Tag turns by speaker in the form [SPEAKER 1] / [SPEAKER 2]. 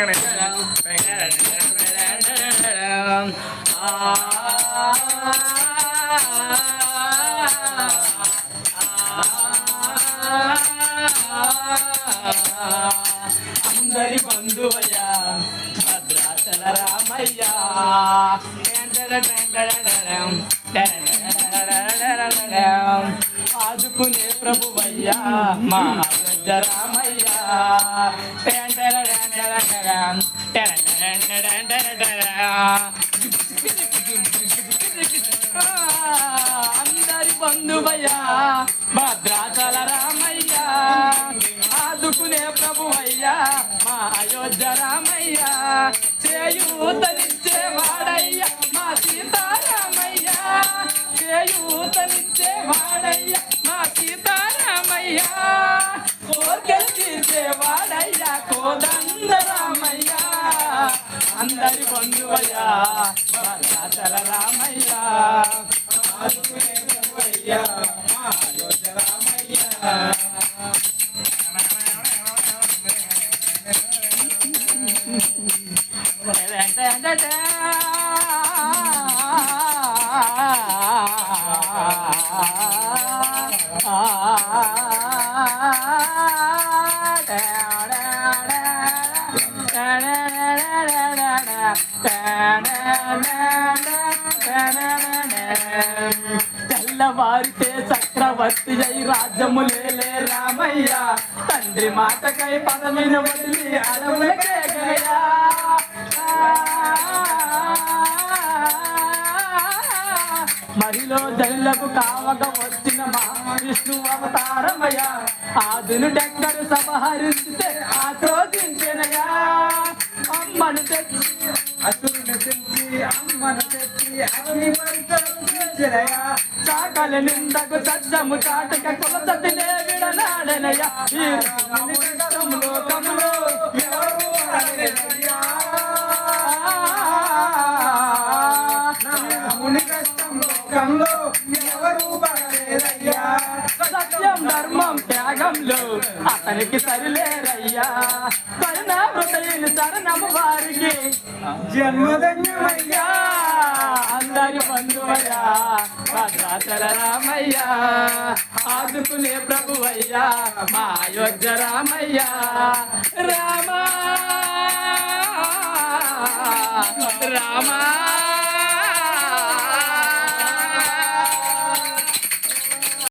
[SPEAKER 1] తెలంగాణ అందరి బంధువయ్య భద్రాచల రామయ్య ఆదుకునే ప్రభువయ్యా మా రామయ్య అందరి బంధువయ్యా భద్రాచల రామయ్య ఆదుకునే ప్రభువయ్యా మా అయోధ్య రామయ్య చేయూతనిచ్చే భద్రాచల రామయ్య మా అయోధ్య రామయ్య తెల్లవారితే చక్రవర్తి అయి రాజ్యము లేలే రామయ్య. తండ్రి మాటకై పదమైన వదిలి అడవులకే గయా. మరిలో జల్లకు కావక వచ్చిన మహావిష్ణు అవతారమయ ఆదును డెక్కడు సభహరిస్తే ఆక్రోశించినయా అమ్మను తెచ్చి
[SPEAKER 2] అసురుని తెచ్చి అమ్మను తెచ్చి అగ్ని పరిచయ
[SPEAKER 1] చాకలి నిందకు సజ్జము చాటక విడనాడనయ్య. ఈ
[SPEAKER 2] ఎవరు కష్టం లోకంలో ఎవరు పడలేదయ్యా.
[SPEAKER 1] సత్యం ధర్మం త్యాగంలో అతనికి సరిలేరయ్యా. కరుణామృతయుని తరణము వారికి
[SPEAKER 2] జన్మధన్యమయ్యా
[SPEAKER 1] అందరి బంధువయ్యా. భద్రాచల రామయ్యా. ఆదుకునే ప్రభువయ్యా. మా అయోధ్య రామయ్యా. రామా. రామా.